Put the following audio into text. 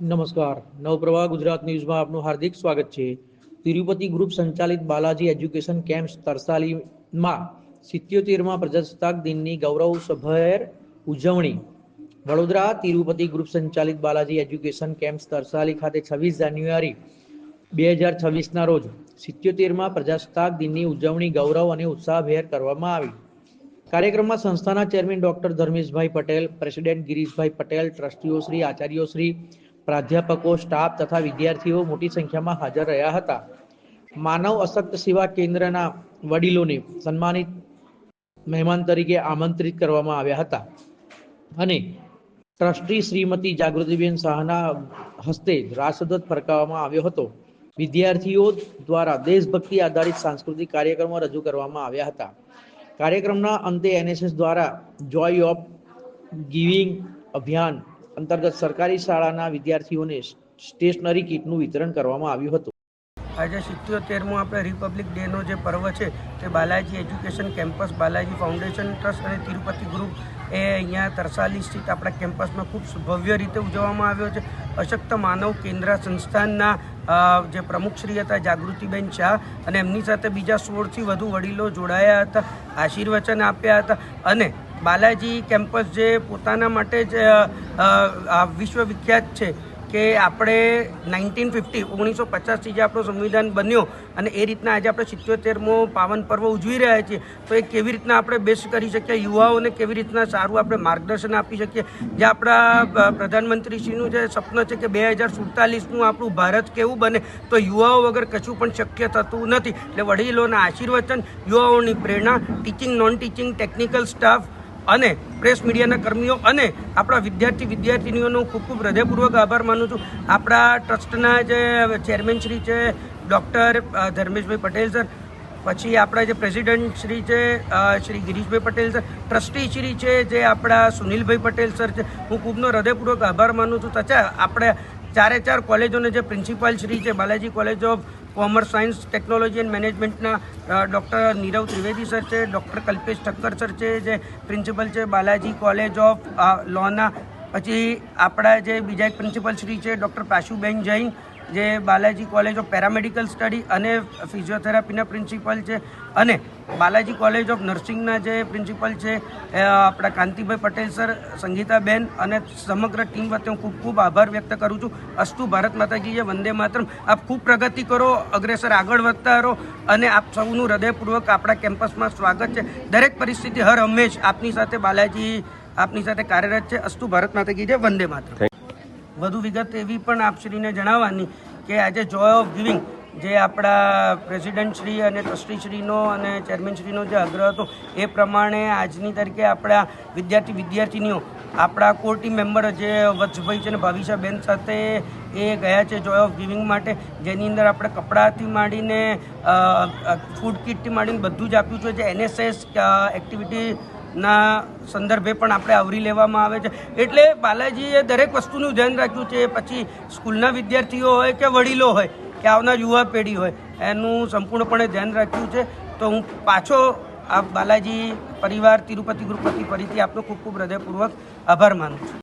નમસ્કાર. નવપ્રવાહ ગુજરાત ન્યૂઝમાં આપનું હાર્દિક સ્વાગત છે. તિરુપતિ ગ્રુપ સંચાલિત બાલાજી એજ્યુકેશન કેમ્પ તરસાલીમાં સિત્યોતેરમાં પ્રજાસત્તાક દિનની ગૌરવસભર ઉજવણી. વડોદરા તિરુપતિ ગ્રુપ સંચાલિત બાલાજી એજ્યુકેશન કેમ્પ તરસાલી ખાતે છવ્વીસ જાન્યુઆરી બે હજાર છવ્વીસના રોજ સિત્યોતેરમાં પ્રજાસત્તાક દિનની ઉજવણી, ગૌરવ અને ઉત્સાહભેર કરવામાં આવી. કાર્યક્રમમાં સંસ્થાના chairman doctor Dharmeshbhai Patel, president Girishbhai Patel, ટ્રસ્ટીઓ Shri, આચાર્યો શ્રી પ્રાધ્યાપકો, સ્ટાફ તથા વિદ્યાર્થીઓ મોટી સંખ્યામાં હાજર રહ્યા હતા. માનવ અશક્ત સેવા કેન્દ્રના વડીલોને સન્માનિત મહેમાન તરીકે આમંત્રિત કરવામાં આવ્યા હતા. અને ટ્રસ્ટી શ્રીમતી જાગૃતિબેન શાહના હસ્તે રાષ્ટ્રધ્વજ ફરકાવવામાં આવ્યો હતો. વિદ્યાર્થીઓ દ્વારા દેશભક્તિ આધારિત સાંસ્કૃતિક કાર્યક્રમો રજૂ કરવામાં આવ્યા હતા. કાર્યક્રમના અંતે એનએસએસ દ્વારા જોય ઓફ ગિવિંગ અભિયાન અંતર્ગત સરકારી શાળાના વિદ્યાર્થીઓને સ્ટેશનરી કીટનું વિતરણ કરવામાં આવ્યું હતું. આજે સિત્યોતેરમો આપણે રિપબ્લિક ડેનો જે પર્વ છે, તે Balaji education campus, Balaji foundation trust અને તિરુપતિ ગ્રુપ એ અહીંયા તરસાલી સ્થિત આપણા કેમ્પસમાં ખૂબ ભવ્ય રીતે ઉજવવામાં આવ્યો છે. અશક્ત માનવ કેન્દ્ર સંસ્થાનના જે પ્રમુખશ્રી હતા જાગૃતિબેન શાહ અને એમની સાથે બીજા સોળથી વધુ વડીલો જોડાયા હતા, આશીર્વચન આપ્યા હતા અને બાલાજી કેમ્પસ જે પોતાના માટે જ વિશ્વવિખ્યાત છે કે આપણે નાઇન્ટીન ફિફ્ટી, ઓગણીસો પચાસથી જે આપણું સંવિધાન બન્યો અને એ રીતના આજે આપણે સિત્યોતેરમો પાવન પર્વ ઉજવી રહ્યા છીએ, તો એ કેવી રીતના આપણે બેસ્ટ કરી શકીએ, યુવાઓને કેવી રીતના સારું આપણે માર્ગદર્શન આપી શકીએ? જે આપણા પ્રધાનમંત્રીશ્રીનું જે સપનું છે કે બે હજાર સુડતાલીસનું આપણું ભારત કેવું બને, તો યુવાઓ વગર કશું પણ શક્ય થતું નથી. એટલે વડીલોના આશીર્વચન, યુવાઓની પ્રેરણા teaching non teaching technical staff અને પ્રેસ મીડિયાના કર્મીઓ અને આપણા વિદ્યાર્થી વિદ્યાર્થીનીઓનો ખૂબ ખૂબ હૃદયપૂર્વક આભાર માનું છું. આપણા ટ્રસ્ટના જે ચેરમેન શ્રી છે ડૉક્ટર ધર્મેશભાઈ પટેલ સર પછી આપણા જે પ્રેસિડેન્ટ શ્રી છે શ્રી ગિરીશભાઈ પટેલ સર ટ્રસ્ટી શ્રી છે, જે આપણા સુનિલભાઈ પટેલ સર છે, હું ખૂબનો હૃદયપૂર્વક આભાર માનું છું. તથા આપણે ચારે ચાર કોલેજોને જે પ્રિન્સિપાલ શ્રી છે, Balaji college of commerce, science, technology and મેનેજમેન્ટના ડૉક્ટર નીરવ ત્રિવેદી સર છે, ડૉક્ટર કલ્પેશ ઠક્કર સર છે, જે પ્રિન્સિપલ છે બાલાજી કોલેજ ઓફ લોના. પછી આપણા જે બીજા એક પ્રિન્સિપલ શ્રી છે ડૉક્ટર પ્રાશુબેન જૈન જે Balaji college of paramedical study અને ફિઝિયોથેરાપીના પ્રિન્સિપલ છે અને બાલાજી કોલેજ ઓફ નર્સિંગના જે પ્રિન્સિપલ છે આપણા કાંતિભાઈ પટેલ સર, સંગીતાબેન અને સમગ્ર ટીમ વચ્ચે હું ખૂબ ખૂબ આભાર વ્યક્ત કરું છું. અસ્તુ ભારત માતાજીએ વંદે માતરમ. આપ ખૂબ પ્રગતિ કરો, અગ્રેસર આગળ વધતા રહો અને આપ સૌનું હૃદયપૂર્વક આપણા કેમ્પસમાં સ્વાગત છે. દરેક પરિસ્થિતિ હર હંમેશ આપની સાથે બાલાજી, આપની સાથે કાર્યરત છે. અસ્તુ ભારત માતાજી જે વંદે માતરમ. વધુ વિગત એવી પણ આપશ્રીને જણાવવાની કે આજે જોય ઓફ ગિવિંગ જે આપણા પ્રેસિડેન્ટ શ્રી અને ટ્રસ્ટીશ્રીનો અને ચેરમેન શ્રીનો જે આગ્રહ હતો, એ પ્રમાણે આજની તારીખે આપણા વિદ્યાર્થી વિદ્યાર્થીનીઓ, આપણા કોર ટીમ મેમ્બર જે વત્સભાઈ છે અને ભાવિશાબેન સાથે એ ગયા છે જોય ઓફ ગિવિંગ માટે, જેની અંદર આપણે કપડાથી માંડીને ફૂડ કિટથી માંડીને બધું જ આપ્યું છે. જે એનએસએસ એક્ટિવિટી ના સંદર્ભે પણ આપણે આવરી લેવામાં આવે છે. એટલે બાલાજીએ દરેક વસ્તુનું ધ્યાન રાખ્યું છે. પછી સ્કૂલના વિદ્યાર્થીઓ હોય કે વડીલો હોય કે આવનાર યુવા પેઢી હોય, એનું સંપૂર્ણપણે ધ્યાન રાખ્યું છે. તો હું પાછો આ બાલાજી પરિવાર તિરુપતિ ગૃહપતિ ફરીથી આપનો ખૂબ ખૂબ હૃદયપૂર્વક આભાર માનું છું.